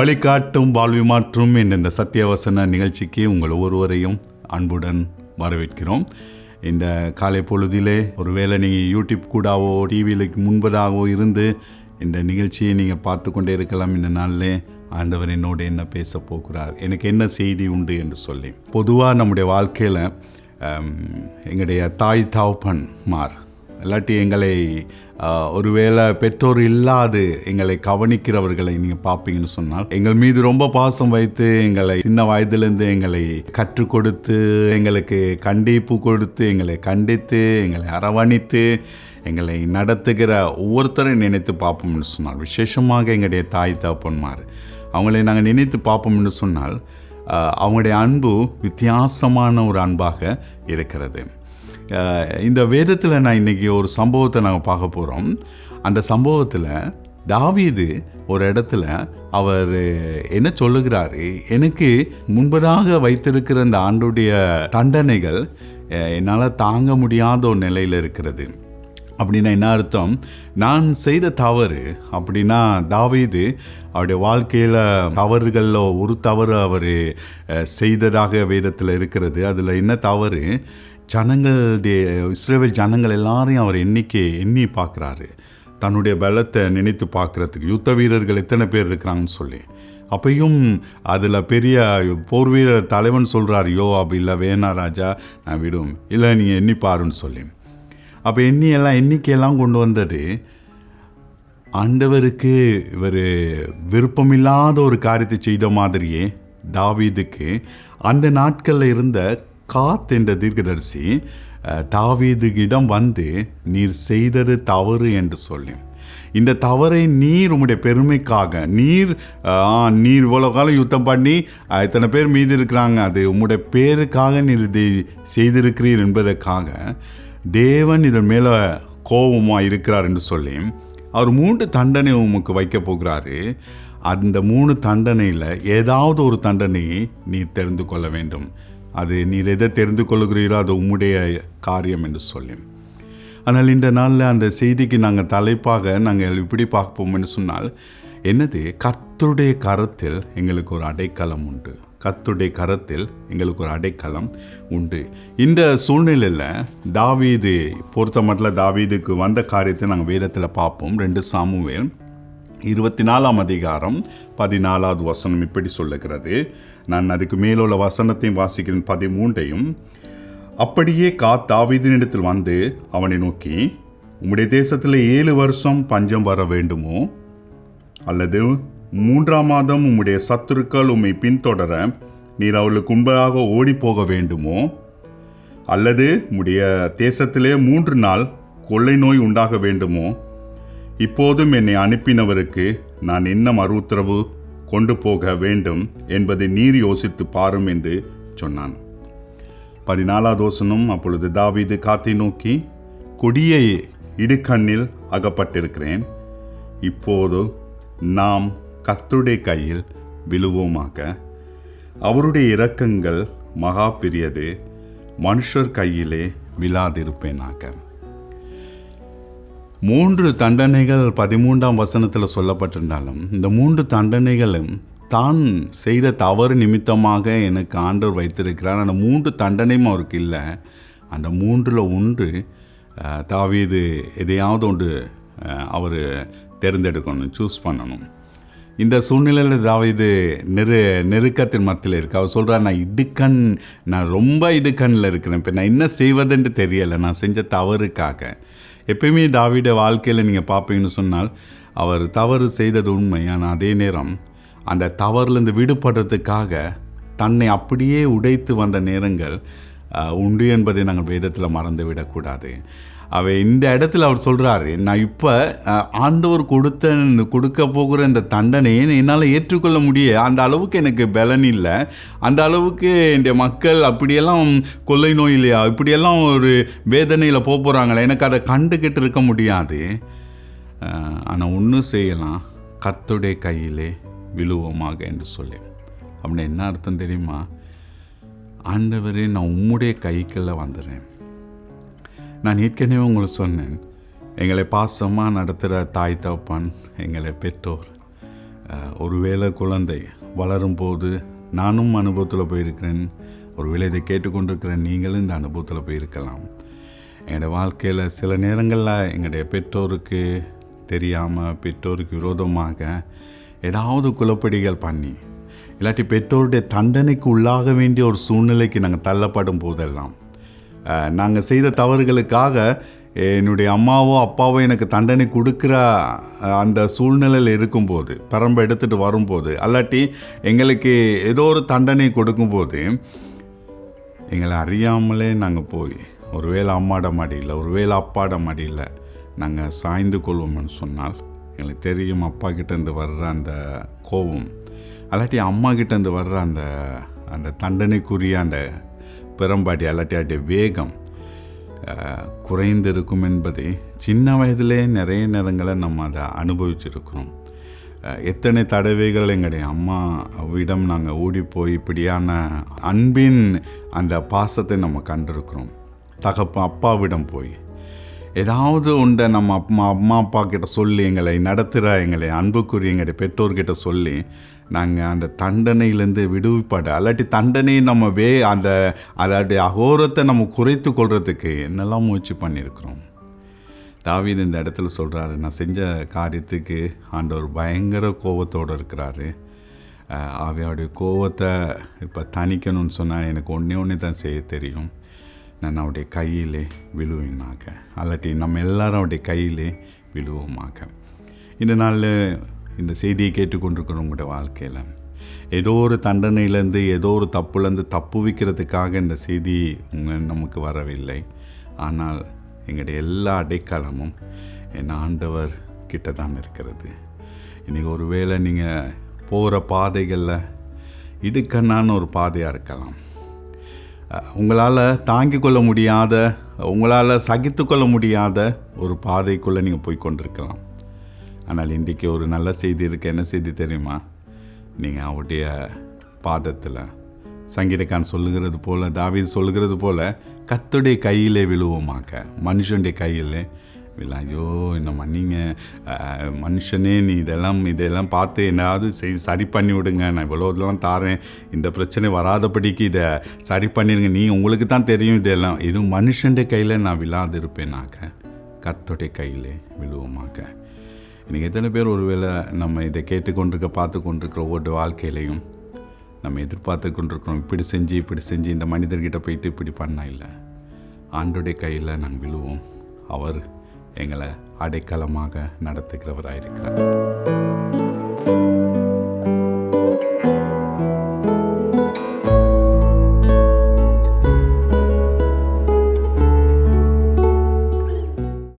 வழிகாட்டும் வாழ்வி மாற்றும் என்ற இந்த சத்தியவசன நிகழ்ச்சிக்கு உங்கள் ஒவ்வொருவரையும் அன்புடன் வரவேற்கிறோம். இந்த காலை பொழுதிலே ஒருவேளை நீங்கள் யூடியூப் கூடாவோ டிவியில் முன்பதாகவோ இருந்து இந்த நிகழ்ச்சியை நீங்கள் பார்த்து கொண்டே இருக்கலாம் இந்த நாளிலே ஆண்டவர் என்னோடு என்ன பேச போகிறார் எனக்கு என்ன செய்தி உண்டு என்று சொல்லி. பொதுவாக நம்முடைய வாழ்க்கையில் எங்களுடைய தாய் தாவப்பன் மார் இல்லாட்டி எங்களை ஒருவேளை பெற்றோர் இல்லாது எங்களை கவனிக்கிறவர்களை நீங்கள் பார்ப்பீங்கன்னு சொன்னால் எங்கள் மீது ரொம்ப பாசம் வைத்து எங்களை சின்ன வயதிலிருந்து எங்களை கற்றுக் கொடுத்து எங்களுக்கு கண்டிப்பு கொடுத்து எங்களை கண்டித்து எங்களை அரவணித்து எங்களை நடத்துகிற ஒவ்வொருத்தரையும் நினைத்து பார்ப்போம்னு சொன்னால் விசேஷமாக எங்களுடைய தாய் தகப்பன்மார் அவங்களை நாங்கள் நினைத்து பார்ப்போம்னு சொன்னால் அவங்களுடைய அன்பு வித்தியாசமான ஒரு அன்பாக இருக்கிறது. இந்த வேதத்தில் நான் இன்றைக்கி ஒரு சம்பவத்தை நாங்கள் பார்க்க போகிறோம் அந்த சம்பவத்தில் தாவீது ஒரு இடத்துல அவர் என்ன சொல்லுகிறாரு? எனக்கு முன்பதாக வைத்திருக்கிற அந்த ஆண்டுடைய தண்டனைகள் என்னால் தாங்க முடியாத ஒரு நிலையில் இருக்கிறது. அப்படின்னா என்ன அர்த்தம்? நான் செய்த தவறு அப்படின்னா தாவீது அவருடைய வாழ்க்கையில் தவறுகளில் ஒரு தவறு அவர் செய்ததாக வேதத்தில் இருக்கிறது. அதில் என்ன தவறு? ஜனங்களுடைய இஸ்ரேவேல் ஜனங்கள் எல்லாரையும் அவர் எண்ணிக்கை எண்ணி பார்க்குறாரு. தன்னுடைய பலத்தை நினைத்து பார்க்குறதுக்கு. யுத்த வீரர்கள் எத்தனை பேர் இருக்கிறாங்கன்னு சொல்லி. அப்பையும் அதில் பெரிய போர் வீரர் தலைவன் சொல்கிறார் யோ அப்படி இல்லை வேணா ராஜா நான் விடும். இல்லை நீங்கள் எண்ணி பாருன்னு சொல்லி. அப்போ எண்ணி எல்லாம் எண்ணிக்கையெல்லாம் கொண்டு வந்தது ஆண்டவருக்கு இவர் விருப்பமில்லாத ஒரு காரியத்தை செய்த மாதிரியே தாவீதுக்கு அந்த நாட்களில் இருந்த காத் என்ற தீர்க்கதரிசி தாவீதுகிடம் வந்து நீர் செய்தது தவறு என்று சொல்லி. இந்த தவறை நீர் உம்முடைய பெருமைக்காக நீர் நீர் இவ்வளோ காலம் யுத்தம் பண்ணி இத்தனை பேர் மீது இருக்கிறாங்க. அது உம்முடைய பேருக்காக நீர் இதை செய்திருக்கிறீர் என்பதற்காக தேவன் இதன் மேலே கோபமாக இருக்கிறார் என்று சொல்லி அவர் மூன்று தண்டனை உமக்கு வைக்க போகிறாரு. அந்த மூணு தண்டனையில் ஏதாவது ஒரு தண்டனையை நீர் தெரிந்து கொள்ள வேண்டும். அது நீர் எதை தெரிந்து கொள்கிறீரோ அது உம்முடைய காரியம் என்று சொல்லேன் ஆனால் இந்த நாளில் அந்த செய்திக்கு நாங்கள் தலைப்பாக நாங்கள் இப்படி பார்ப்போம்னு சொன்னால் என்னது? கர்த்தருடைய கரத்தில் எங்களுக்கு ஒரு அடைக்கலம் உண்டு. கர்த்தருடைய கரத்தில் எங்களுக்கு ஒரு அடைக்கலம் உண்டு. இந்த சூழ்நிலையில் தாவீது பொறுத்த மட்டும் தாவீதுக்கு வந்த காரியத்தை நாங்கள் வேதத்தில் பார்ப்போம். ரெண்டு சாமுவேல் இருபத்தி நாலாம் அதிகாரம் பதினாலாவது வசனம் இப்படி சொல்லுகிறது. நான் அதுக்கு மேலுள்ள வசனத்தையும் வாசிக்கிறேன் பதிமூன்றையும். அப்படியே கா தாவீதினிடத்தில் வந்து அவனை நோக்கி உம்முடைய தேசத்தில் ஏழு வருஷம் பஞ்சம் வர வேண்டுமோ? அல்லது மூன்றாம் மாதம் உம்முடைய சத்துருக்கள் உம்மை பின்தொடர நீர் அவளுக்கு முன்பாக ஓடிப்போக வேண்டுமோ? அல்லது உம்முடைய தேசத்திலே மூன்று நாள் கொள்ளை நோய் உண்டாக வேண்டுமோ? இப்போதும் என்னை அனுப்பினவருக்கு நான் என்ன மறுத்தரவு கொண்டு போக வேண்டும் என்பதை நீர் யோசித்து பாரும் என்று சொன்னான். பதினாலாவது வசனம் அப்பொழுது தாவீது காத்தை நோக்கி கொடிய இடுக்கண்ணில் அகப்பட்டிருக்கிறேன். இப்போது நாம் கத்துடைய கையில் விழுவோமாக. அவருடைய இரக்கங்கள் மகா பெரியது. மனுஷர் கையிலே விழாதிருப்பேனாக. மூன்று தண்டனைகள் பதிமூன்றாம் வசனத்தில் சொல்லப்பட்டிருந்தாலும் இந்த மூன்று தண்டனைகளும் தான் செய்த தவறு நிமித்தமாக எனக்கு ஆண்டவர் வைத்திருக்கிறார். அந்த மூன்று தண்டனையும் அவருக்கு இல்லை. அந்த மூன்றில் ஒன்று அஹ், தாவீது எதையாவது ஒன்று அவர் தேர்ந்தெடுக்கணும் சூஸ் பண்ணணும். இந்த சூழ்நிலையில் தாவீது நெரு நெருக்கத்தின் மத்தியில் இருக்கு. அவர் சொல்கிறார் நான் இடுக்கண் நான் ரொம்ப இடுக்கண்ணில் இருக்கிறேன். இப்போ நான் என்ன செய்வதுன்ட்டு தெரியலை. நான் செஞ்ச தவறுக்காக. எப்பயுமே தாவிட வாழ்க்கையில் நீங்கள் பார்ப்பீங்கன்னு சொன்னால் அவர் தவறு செய்தது உண்மை. ஆனால் அதே நேரம் அந்த தவறுலேருந்து விடுபடுறதுக்காக தன்னை அப்படியே உடைத்து வந்த நேரங்கள் உண்டு என்பதை நாங்கள் வேதத்தில் மறந்து விடக்கூடாது அவர் இந்த இடத்துல அவர் சொல்கிறாரு நான் இப்போ ஆண்டவர் கொடுத்த கொடுக்க போகிற இந்த தண்டனையை என்னால் ஏற்றுக்கொள்ள முடிய அந்த அளவுக்கு எனக்கு பலன் இல்லை. அந்த அளவுக்கு என்னுடைய மக்கள் அப்படியெல்லாம் கொள்ளை நோய் இல்லையா இப்படியெல்லாம் ஒரு வேதனையில் போக போகிறாங்களே எனக்கு அதை கண்டுக்கிட்டு இருக்க முடியாது. ஆனால் ஒன்றும் செய்யலாம் கர்த்தருடைய கையிலே விழுவோமாக என்று சொல்லி. அப்படின்னு என்ன அர்த்தம் தெரியுமா? ஆண்டவரே நான் உம்முடைய கைக்குள்ளே வந்துடுறேன் நான் ஏற்கனவே உங்களுக்கு சொன்னேன். எங்களை பாசமாக நடத்துகிற தாய் தகப்பன் எங்களை பெற்றோர். ஒருவேளை குழந்தை வளரும்போது நானும் அனுபவத்தில் போயிருக்கிறேன். ஒருவேளை இதை கேட்டுக்கொண்டிருக்கிற நீங்களும் இந்த அனுபவத்தில் போயிருக்கலாம். எங்களோட வாழ்க்கையில் சில நேரங்களில் எங்களுடைய பெற்றோருக்கு தெரியாமல் பெற்றோருக்கு விரோதமாக ஏதாவது குலப்படிகள் பண்ணி இல்லாட்டி பெற்றோருடைய தண்டனைக்கு உள்ளாக வேண்டிய ஒரு சூழ்நிலைக்கு நாங்கள் தள்ளப்படும் போதெல்லாம் நாங்கள் செய்த தவறுகளுக்காக என்னுடைய அம்மாவோ அப்பாவோ எனக்கு தண்டனை கொடுக்குற அந்த சூழ்நிலையில் இருக்கும்போது பரம்பை எடுத்துகிட்டு வரும்போது அல்லாட்டி எங்களுக்கு ஏதோ ஒரு தண்டனை கொடுக்கும்போது எங்களை அறியாமலே நாங்கள் போய் ஒருவேளை அம்மாட மாடியில் ஒருவேளை அப்பாட மாடியில் நாங்கள் சாய்ந்து கொள்வோம்னு சொன்னால் எங்களுக்கு தெரியும் அப்பா கிட்டேருந்து வர்ற அந்த கோபம். அல்லாட்டி அம்மா கிட்டேருந்து வர்ற அந்த அந்த தண்டனைக்குரிய அந்த பெரும்பாடி அல்லாட்டி வேகம் குறைந்திருக்கும் என்பதை சின்ன வயதிலே நிறைய நேரங்களை நம்ம அதை அனுபவிச்சிருக்கிறோம். எத்தனை தடவைகள் எங்களுடைய அம்மாவிடம் நாங்கள் ஓடி போய் இப்படியான அன்பின் அந்த பாசத்தை நம்ம கண்டிருக்கிறோம். தகப்ப அப்பாவிடம் போய். ஏதாவது உண்டை நம்ம அம்மா அம்மா அப்பா கிட்ட சொல்லி எங்களை நடத்துகிற எங்களை அன்புக்குரிய எங்களுடைய பெற்றோர்கிட்ட சொல்லி நாங்கள் அந்த தண்டனையிலேருந்து விடுவிப்பாடு அல்லாட்டி தண்டனையை நம்ம வே அந்த அதோடைய அகோரத்தை நம்ம குறைத்து கொள்றதுக்கு என்னெல்லாம் முயற்சி பண்ணியிருக்கிறோம்? தாவீர் இந்த இடத்துல சொல்கிறாரு நான் செஞ்ச காரியத்துக்கு ஆண்டவர் பயங்கர கோபத்தோடு இருக்கிறாரு. அவையோடைய கோவத்தை இப்போ தணிக்கணும்னு சொன்னால் எனக்கு ஒன்றே ஒன்று தான் செய்ய தெரியும். நான் அவருடைய கையிலே விழுவேனாக. அல்லாட்டி நம்ம எல்லாரும் அவருடைய கையிலே விழுவோமாக. இந்த நாளில் இந்த செய்தியை கேட்டுக்கொண்டிருக்கிறோம் உங்களுடைய வாழ்க்கையில் ஏதோ ஒரு தண்டனையிலேருந்து ஏதோ ஒரு தப்புலேருந்து தப்பு வைக்கிறதுக்காக இந்த செய்தி உங்கள் நமக்கு வரவில்லை. ஆனால் எங்களுடைய எல்லா அடைக்காலமும் என் ஆண்டவர் கிட்ட தான் இருக்கிறது. இன்றைக்கி ஒருவேளை நீங்கள் போகிற பாதைகளில் இடுக்கண்ணான ஒரு பாதையாக இருக்கலாம். உங்களால் தாங்கி கொள்ள முடியாத உங்களால் சகித்து கொள்ள முடியாத ஒரு பாதைக்குள்ளே நீங்கள் போய் கொண்டிருக்கலாம். ஆனால் இன்றைக்கி ஒரு நல்ல செய்தி இருக்குது என்ன செய்தி தெரியுமா? நீங்கள் அவருடைய பாதத்தில் சங்கீதக்கான் சொல்லுகிறது போல் தாவீது சொல்லுகிறது போல் கத்துடைய கையிலே விழுவோமாக்க மனுஷனுடைய கையிலே விழா ஐயோ என்ன மன்னிங்க. மனுஷனே நீ இதெல்லாம் இதெல்லாம் பார்த்து என்னாவது செய் சரி பண்ணி விடுங்க. நான் இவ்வளோ இதெல்லாம் தாரேன். இந்த பிரச்சனை வராதபடிக்கு இதை சரி பண்ணிடுங்க. நீ உங்களுக்கு தான் தெரியும் இதெல்லாம். இது மனுஷனுடைய கையில் நான் விழாது இருப்பேனாக்க கத்தோடைய கையில் விழுவோமாக்க இன்றைக்கி எத்தனை பேர் ஒருவேளை நம்ம இதை கேட்டுக்கொண்டிருக்க பார்த்து கொண்டிருக்கிற ஒவ்வொரு வாழ்க்கையிலையும் நம்ம எதிர்பார்த்து கொண்டிருக்கிறோம். இப்படி செஞ்சு இப்படி செஞ்சு இந்த மனிதர்கிட்ட போயிட்டு இப்படி பண்ண இல்லை. ஆண்டுடைய கையில் நாங்கள் விழுவோம். அவர் எங்களை அடைக்கலமாக நடத்துகிறவராயிருக்கிறார்.